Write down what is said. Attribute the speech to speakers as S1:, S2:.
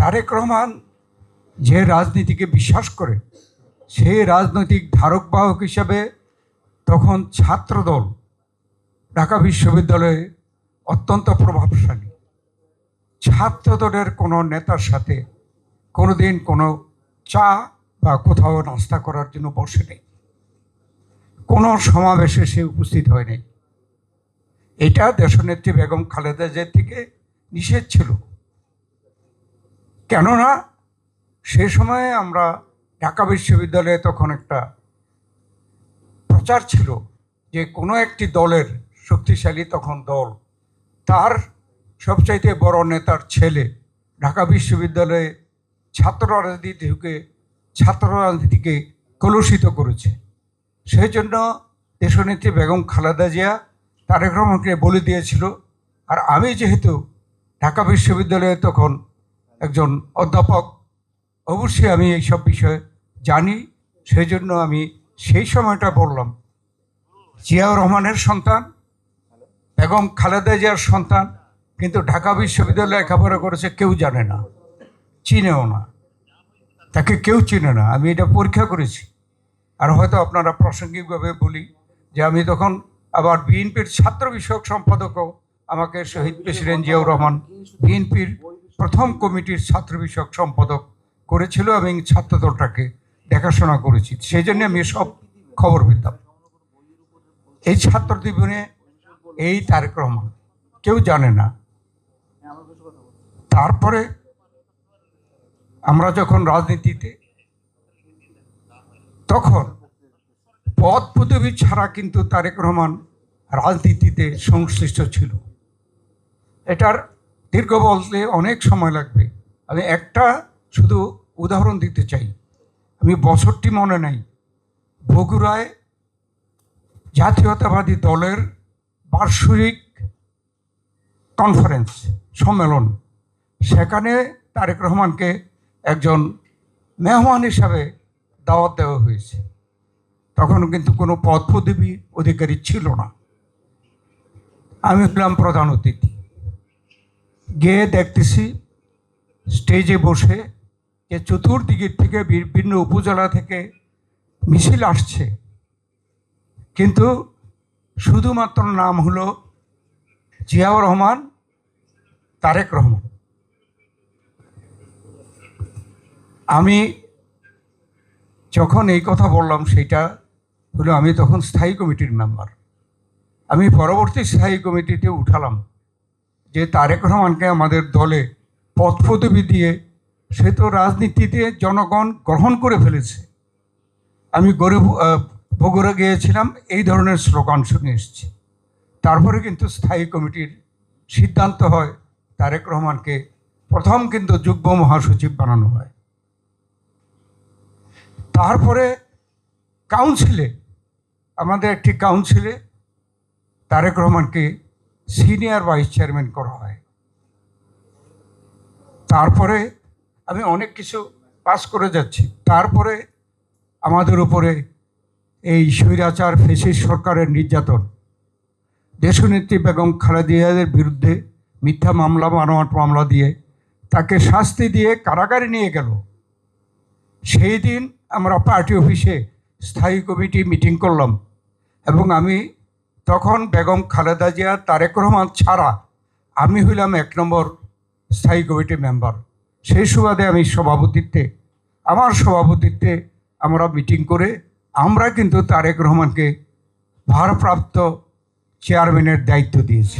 S1: তারেক রহমান যে রাজনীতিকে বিশ্বাস করে সেই রাজনৈতিক ধারক বাহক হিসাবে তখন ছাত্রদল ঢাকা বিশ্ববিদ্যালয়ে অত্যন্ত প্রভাবশালী। ছাত্রদলের কোনো নেতার সাথে কোনোদিন কোনো চা বা কোথাও নাস্তা করার জন্য বসে নেই। কোনো সমাবেশে সে উপস্থিত হয়নি এটা দেশনেত্রী বেগম খালেদা জিয়ার থেকে নিষেধ ছিল। কেননা সে সময়ে আমরা ঢাকা বিশ্ববিদ্যালয়ে তখন একটা প্রচার ছিল যে কোনো একটি দলের শক্তিশালী তখন দল, তার সবচাইতে বড় নেতার ছেলে ঢাকা বিশ্ববিদ্যালয়ে ছাত্র রাজনীতি ঢুকে ছাত্র রাজনীতিকে কলুষিত করেছে। সেই জন্য দেশনেত্রী বেগম খালেদা জিয়া তারেক রহমানকে বলে দিয়েছিল, আর আমি যেহেতু ঢাকা বিশ্ববিদ্যালয়ে তখন একজন অধ্যাপক। অবশ্যই আমি এইসব বিষয়ে জানি সেই জন্য আমি সেই সময়টা বললাম। জিয়াউর রহমানের সন্তান, বেগম খালেদা জিয়ার সন্তান, কিন্তু ঢাকা বিশ্ববিদ্যালয়ে লেখাপড়া করেছে কেউ জানে না, চিনেও না। তাকে কেউ চিনে না, আমি এটা পরীক্ষা করেছি। আর হয়তো আপনারা প্রাসঙ্গিকভাবে বলি যে আমি তখন আবার বিএনপির ছাত্র বিষয়ক সম্পাদকও আমাকে শহীদ প্রেসিডেন্ট জিয়াউর রহমান, বিএনপির প্রথম কমিটির ছাত্র বিষয়ক সম্পাদক করেছিল এবং ছাত্র দলটাকে দেখাশোনা করেছি। সেই জন্য আমি সব খবর পেতাম। এই ছাত্র জীবনে এই তারেক রহমান কেউ জানে না। তারপরে আমরা যখন রাজনীতিতে, তখন পদ পদবী ছাড়া কিন্তু তারেক রহমান রাজনীতিতে সংশ্লিষ্ট ছিল। এটার দীর্ঘ বলতে অনেক সময় লাগবে। আমি একটা শুধু উদাহরণ দিতে চাই। আমি বছরটি মনে নাই। বগুড়ায় জাতীয়তাবাদী দলের বার্ষিক কনফারেন্স সম্মেলন। সেখানে তারেক রহমানকে একজন মেহমান হিসাবে দাওয়াত দেওয়া হয়েছে। তখন কিন্তু কোনো পদ অধিকারী ছিল না। আমি হলাম প্রধান অতিথি। গিয়ে দেখতেছি স্টেজে বসে যে চতুর্দিকের থেকে বিভিন্ন উপজেলা থেকে মিছিল আসছে। কিন্তু শুধুমাত্র নাম হলো জিয়াউর রহমান, তারেক রহমান। আমি যখন এই কথা বললাম, সেটা হলো আমি তখন স্থায়ী কমিটির মেম্বার। আমি পরবর্তী স্থায়ী কমিটিতে উঠালাম। যে তারেক রহমানকে আমাদের দলে পথ পদবি দিয়ে সে তো রাজনীতিতে জনগণ গ্রহণ করে ফেলেছে। আমি গরিব বগুড়া গিয়েছিলাম, এই ধরনের স্লোগান শুনে এসেছি। তারপরে কিন্তু স্থায়ী কমিটির সিদ্ধান্ত হয়, তারেক রহমানকে প্রথম কিন্তু যুগ্ম মহাসচিব বানানো হয়। তারপরে কাউন্সিলে, আমাদের একটি কাউন্সিলে তারেক রহমানকে সিনিয়র ভাইস চেয়ারম্যান করা হয়। তারপরে আমি অনেক কিছু পাস করে যাচ্ছি। তারপরে আমাদের উপরে এই স্বৈরাচার ফেসিস সরকারের নির্যাতন, দেশনেত্রী বেগম খালেদিয়াদের বিরুদ্ধে মিথ্যা মামলা মানবাট মামলা দিয়ে তাকে শাস্তি দিয়ে কারাগারে নিয়ে গেল। সেই দিন আমরা পার্টি অফিসে স্থায়ী কমিটি মিটিং করলাম এবং আমি তখন বেগম খালেদা জিয়া, তারেক রহমান ছাড়া আমি হইলাম এক নম্বর স্থায়ী কমিটি মেম্বার। সেই সুবাদে আমি সভাপতিত্বে, আমার সভাপতিত্বে আমরা মিটিং করে আমরা কিন্তু তারেক রহমানকে ভারপ্রাপ্ত চেয়ারম্যানের দায়িত্ব দিয়েছি।